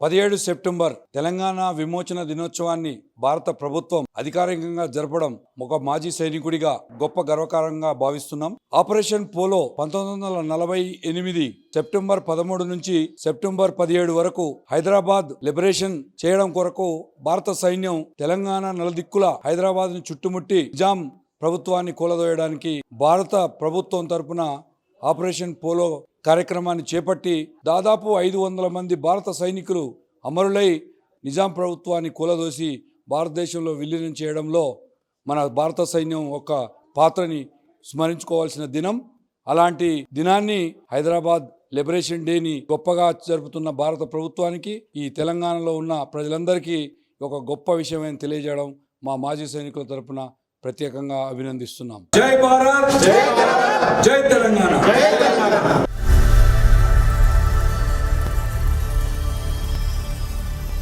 పదిహేడు సెప్టెంబర్ తెలంగాణ విమోచన దినోత్సవాన్ని భారత ప్రభుత్వం అధికారికంగా జరపడం ఒక మాజీ సైనికుడిగా గొప్ప గర్వకారంగా భావిస్తున్నాం. ఆపరేషన్ పోలో పంతొమ్మిది వందల నలభై ఎనిమిది సెప్టెంబర్ పదమూడు నుంచి సెప్టెంబర్ పదిహేడు వరకు హైదరాబాద్ లిబరేషన్ చేయడం కొరకు భారత సైన్యం తెలంగాణ నలుదిక్కుల హైదరాబాద్ను చుట్టుముట్టి నిజాం ప్రభుత్వాన్ని కూలదోయడానికి భారత ప్రభుత్వం తరపున ఆపరేషన్ పోలో కార్యక్రమాన్ని చేపట్టి దాదాపు ఐదు వందల మంది భారత సైనికులు అమరులై నిజాం ప్రభుత్వాన్ని కూలదోసి భారతదేశంలో విలీనం చేయడంలో మన భారత సైన్యం ఒక పాత్రని స్మరించుకోవాల్సిన దినం. అలాంటి దినాన్ని హైదరాబాద్ లిబరేషన్ డేని గొప్పగా జరుపుతున్న భారత ప్రభుత్వానికి ఈ తెలంగాణలో ఉన్న ప్రజలందరికీ ఒక గొప్ప విషయమని తెలియజేయడం మా మాజీ సైనికుల తరపున ప్రత్యేకంగా అభినందిస్తున్నాం. జై భారత్! జై